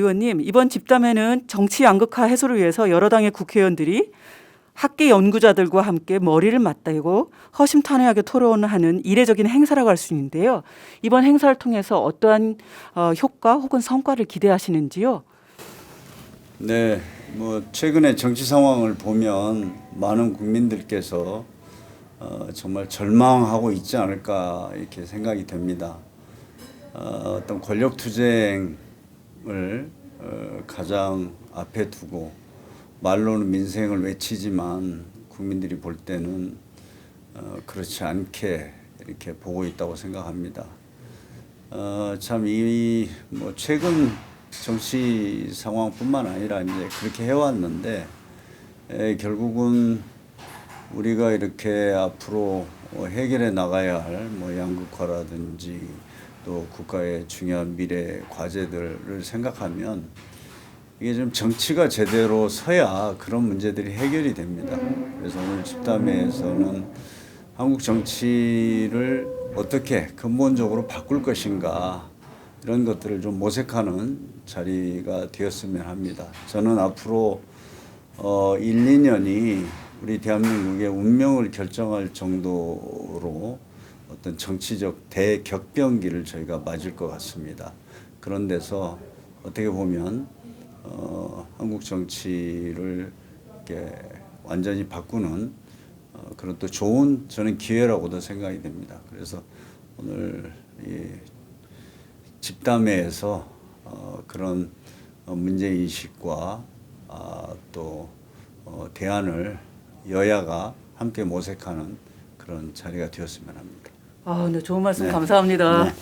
의원님 이번 집담회는 정치 양극화 해소를 위해서 여러 당의 국회의원들이 학계 연구자들과 함께 머리를 맞대고 허심탄회하게 토론하는 이례적인 행사라고 할 수 있는데요. 이번 행사를 통해서 어떠한 어, 효과 혹은 성과를 기대하시는지요? 네, 뭐 최근의 정치 상황을 보면 많은 국민들께서 어, 정말 절망하고 있지 않을까 이렇게 생각이 됩니다. 어, 어떤 권력 투쟁 을 어, 가장 앞에 두고 말로는 민생을 외치지만 국민들이 볼 때는 어, 그렇지 않게 이렇게 보고 있다고 생각합니다. 어, 참이 뭐 최근 정치 상황뿐만 아니라 이제 그렇게 해왔는데 에, 결국은 우리가 이렇게 앞으로 어, 해결해 나가야 할 뭐 양극화라든지 또 국가의 중요한 미래 과제들을 생각하면 이게 좀 정치가 제대로 서야 그런 문제들이 해결이 됩니다. 그래서 오늘 집담회에서는 한국 정치를 어떻게 근본적으로 바꿀 것인가 이런 것들을 좀 모색하는 자리가 되었으면 합니다. 저는 앞으로 어 1, 2년이 우리 대한민국의 운명을 결정할 정도로 어떤 정치적 대격변기를 저희가 맞을 것 같습니다. 그런 데서 어떻게 보면 어, 한국 정치를 완전히 바꾸는 어, 그런 또 좋은 저는 기회라고도 생각이 됩니다. 그래서 오늘 이 집담회에서 어, 그런 어, 문제 인식과 아, 또 어, 대안을 여야가 함께 모색하는 그런 자리가 되었으면 합니다. 아, 네, 좋은 말씀 네. 감사합니다. 네.